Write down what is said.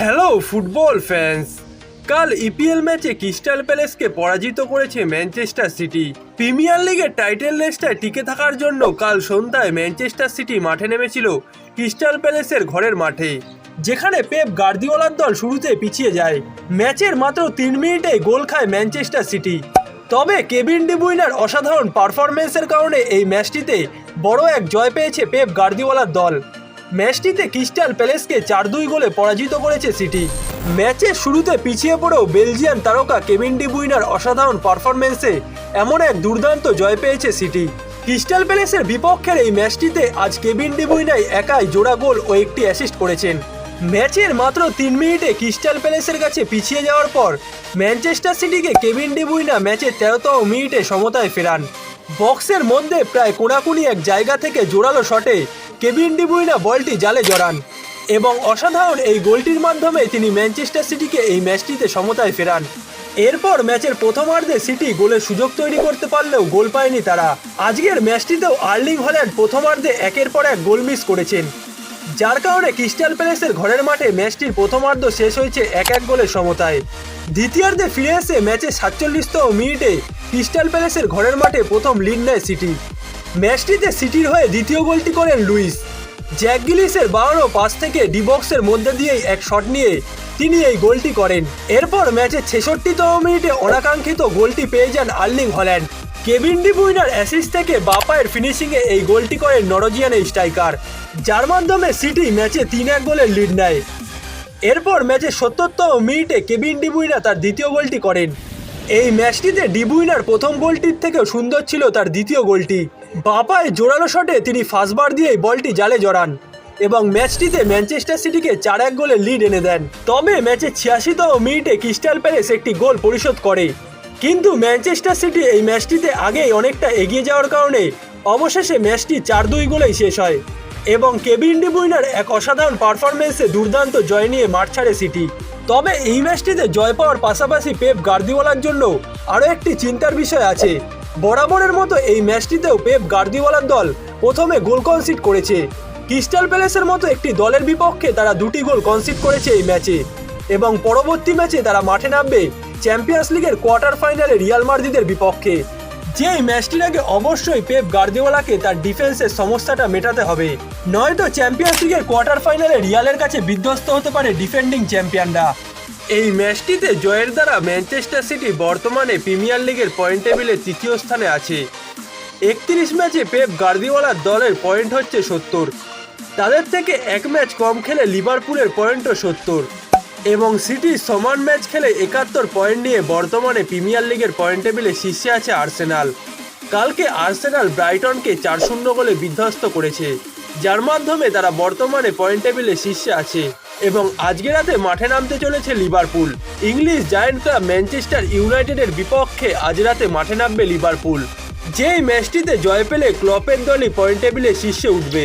Hello football fans কাল EPL ম্যাচে crystal প্যালেসকে পরাজিত করেছে ম্যানচেস্টার সিটি প্রিমিয়ার লিগের টাইটেল রেসটায় টিকে থাকার জন্য কাল সন্ধ্যায় ম্যানচেস্টার সিটি মাঠে নেমেছিল ক্রিস্টাল প্যালেসের ঘরের মাঠে। যেখানে পেপ গার্দিওলার দল শুরুতে পিছিয়ে যায়। ম্যাচের মাত্র তিন মিনিটে গোল খায় ম্যানচেস্টার সিটি তবে কেভিন ডিবুইনার অসাধারণ পারফরমেন্সের কারণে এই ম্যাচটিতে বড় এক জয় পেয়েছে পেপ গার্দিওয়ালার দল। ম্যাচটিতে ক্রিস্টাল প্যালেসকে চার দুই গোলে পরাজিত করেছে সিটি। ম্যাচের শুরুতে পিছিয়ে পড়েও বেলজিয়ান তারকা কেভিন ডিবুইনার অসাধারণ পারফরমেন্সে এমন এক দুর্দান্ত জয় পেয়েছে সিটি। ক্রিস্টাল প্যালেসের বিপক্ষের এই ম্যাচটিতে আজ কেভিন ডিবুইনাই একাই জোড়া গোল ও একটি অ্যাসিস্ট করেছেন। ম্যাচের মাত্র তিন মিনিটে ক্রিস্টাল প্যালেসের কাছে পিছিয়ে যাওয়ার পর ম্যানচেস্টার সিটিকে কেভিন ডিবুইনা ম্যাচের তেরোতম মিনিটে সমতায় ফেরান। বক্সের মধ্যে প্রায় কোনাকুনি এক জায়গা থেকে জোরালো শটে কেভিন ডিবুইনা বলটি জালে জড়ান এবং অসাধারণ এই গোলটির মাধ্যমে তিনি ম্যানচেস্টার সিটিকে এই ম্যাচটিতে সমতায় ফেরান। এরপর ম্যাচের প্রথমার্ধে সিটি গোলের সুযোগ তৈরি করতে পারলেও গোল পায়নি তারা। আজকের ম্যাচটিতেও আর্লিং হল্যান্ড প্রথমার্ধে একের পর এক গোল মিস করেছেন। যার কারণে ক্রিস্টাল প্যালেসের ঘরের মাঠে ম্যাচটির প্রথমার্ধ শেষ হয়েছে এক এক গোলের সমতায়। দ্বিতীয়ার্ধে ফিরে এসে ম্যাচের সাতচল্লিশতম মিনিটে ক্রিস্টাল প্যালেসের ঘরের মাঠে প্রথম লিড নেয় সিটি। ম্যাচটিতে সিটির হয়ে দ্বিতীয় গোলটি করেন লুইস। জ্যাক গিলিসের বাড়ানো পাস থেকে ডিবক্সের মধ্যে দিয়েই এক শট নিয়ে তিনি এই গোলটি করেন। এরপর ম্যাচের ছেষট্টিতম মিনিটে অনাকাঙ্ক্ষিত গোলটি পেয়ে যান আর্লিং হল্যান্ড। কেভিন ডিবুইনার অ্যাসিস থেকে বাপায়ের ফিনিশিংয়ে এই গোলটি করেন নরজিয়ান স্ট্রাইকার। যার মাধ্যমে সিটি ম্যাচে তিন এক গোলের লিড নেয়। এরপর ম্যাচের সত্তরতম মিনিটে কেভিন ডিবুইনা তার দ্বিতীয় গোলটি করেন। এই ম্যাচটিতে ডিবুইনার প্রথম গোলটির থেকেও সুন্দর ছিল তার দ্বিতীয় গোলটি। বাপায় জোরালো শটে তিনি ফার্স্টবার দিয়ে বলটি জালে জড়ান এবং ম্যাচটিতে ম্যানচেস্টার সিটিকে চার এক গোলে লিড এনে দেন। তবে ম্যাচের ছিয়াশিতম মিনিটে ক্রিস্টাল প্যালেস একটি গোল পরিশোধ করে। কিন্তু ম্যানচেস্টার সিটি এই ম্যাচটিতে আগেই অনেকটা এগিয়ে যাওয়ার কারণে অবশেষে ম্যাচটি চার দুই গোলেই শেষ হয় এবং কেভিন ডিবুইনার এক অসাধারণ পারফরমেন্সে দুর্দান্ত জয় নিয়ে মাঠ ছাড়ে সিটি। তবে এই ম্যাচটিতে জয় পাওয়ার পাশাপাশি পেপ গার্দিওয়ালার জন্য আরও একটি চিন্তার বিষয় আছে। বরাবরের মতো এই ম্যাচটিতেও পেপ গার্দিওয়ালার দল প্রথমে গোল কনসিড করেছে। ক্রিস্টাল প্যালেসের মতো একটি দলের বিপক্ষে তারা দুটি গোল কনসিড করেছে এই ম্যাচে এবং পরবর্তী ম্যাচে তারা মাঠে নামবে চ্যাম্পিয়ন্স লিগের কোয়ার্টার ফাইনালে রিয়াল মার্দিদের বিপক্ষে। যে এই ম্যাচটির আগে অবশ্যই পেপ গার্দিওয়ালাকে তার ডিফেন্সের সমস্যাটা মেটাতে হবে। নয়তো চ্যাম্পিয়ন্স লিগের কোয়ার্টার ফাইনালে রিয়ালের কাছে বিধ্বস্ত হতে পারে ডিফেন্ডিং চ্যাম্পিয়নরা এই ম্যাচটিতে জয়ের দ্বারা ম্যানচেস্টার সিটি বর্তমানে প্রিমিয়ার লিগের পয়েন্ট টেবিলে তৃতীয় স্থানে আছে। একত্রিশ ম্যাচে পেপ গার্দিওয়ালার দলের পয়েন্ট হচ্ছে সত্তর। তাদের থেকে এক ম্যাচ কম খেলে লিভারপুলের পয়েন্টও সত্তর। এবং সিটি সমান ম্যাচ খেলে একাত্তর পয়েন্ট নিয়ে বর্তমানে প্রিমিয়ার লিগের পয়েন্ট টেবিলে শীর্ষে আছে আর্সেনাল। কালকে আর্সেনাল ব্রাইটনকে চার শূন্য গোলে বিধ্বস্ত করেছে। যার মাধ্যমে তারা বর্তমানে পয়েন্ট টেবিলে শীর্ষে আছে। এবং আজকে রাতে মাঠে নামতে চলেছে Liverpool English giant club Manchester ইউনাইটেডের বিপক্ষে আজ রাতে মাঠে নামবে লিভারপুল যেই ম্যাচটিতে জয় পেলে ক্লপের দলই পয়েন্ট টেবিলে শীর্ষে উঠবে।